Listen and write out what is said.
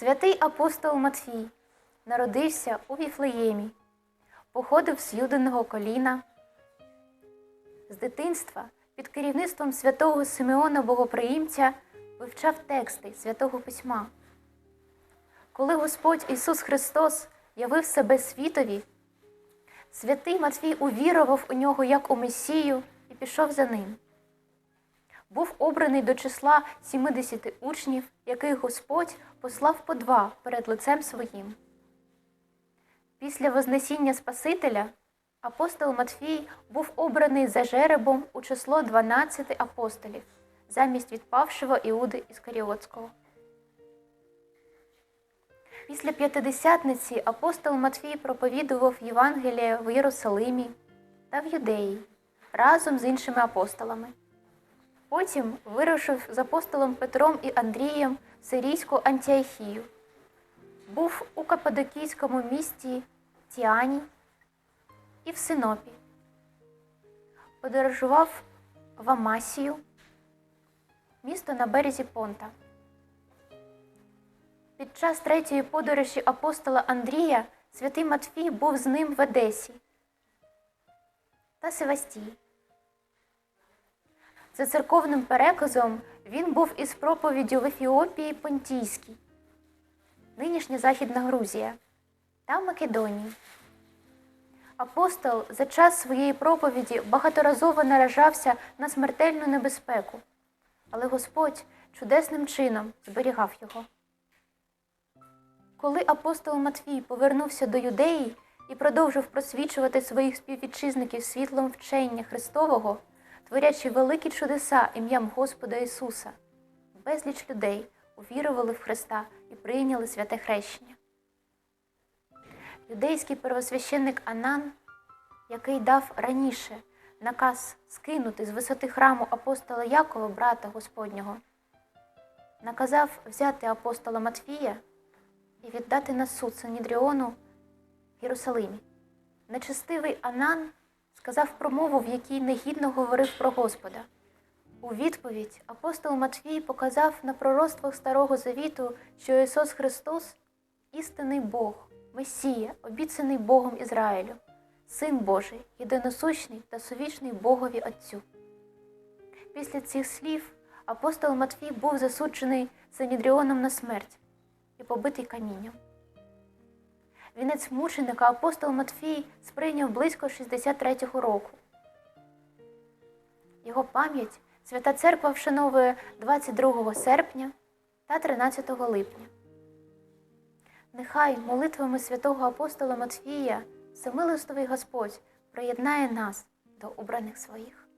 Святий апостол Матфій народився у Віфлеємі, походив з юдиного коліна. З дитинства під керівництвом святого Симеона Богоприємця вивчав тексти святого письма. Коли Господь Ісус Христос явив себе світові, святий Матвій увірував у нього як у Месію і пішов за ним. Був обраний до числа 70 учнів, яких Господь послав по два перед лицем своїм. Після Вознесіння Спасителя апостол Матфій був обраний за жеребом у число 12 апостолів замість відпавшого Іуди Іскаріотського. Після п'ятидесятниці апостол Матфій проповідував Євангеліє в Єрусалимі та в Юдеї разом з іншими апостолами. Потім вирушив з апостолом Петром і Андрієм в сирійську Антіохію. Був у Каппадокійському місті Тіані і в Синопі. Подорожував в Амасію, місто на березі Понта. Під час третьої подорожі апостола Андрія святий Матфій був з ним в Одесі та Севастії. За церковним переказом він був із проповіддю в Ефіопії Понтійській, нинішня Західна Грузія та Македонії. Апостол за час своєї проповіді багаторазово наражався на смертельну небезпеку, але Господь чудесним чином зберігав його. Коли апостол Матвій повернувся до юдеї і продовжив просвічувати своїх співвітчизників світлом вчення Христового, творячи великі чудеса ім'ям Господа Ісуса, безліч людей увірували в Христа і прийняли святе хрещення. Юдейський первосвященник Анан, який дав раніше наказ скинути з висоти храму апостола Якова, брата Господнього, наказав взяти апостола Матфія і віддати на суд Санідріону в Єрусалимі. Нечестивий Анан сказав промову, в якій негідно говорив про Господа. У відповідь апостол Матвій показав на пророцтвах Старого Завіту, що Ісус Христос істинний Бог, Месія, обіцяний Богом Ізраїлю, Син Божий, єдиносущний та совічний Богові Отцю. Після цих слів апостол Матвій був засуджений Санідріоном на смерть і побитий камінням. Вінець мученика апостол Матфій сприйняв близько 63-го року. Його пам'ять Свята Церква вшановує 22 серпня та 13 липня. Нехай молитвами святого апостола Матфія, Самилостовий Господь приєднає нас до обраних своїх.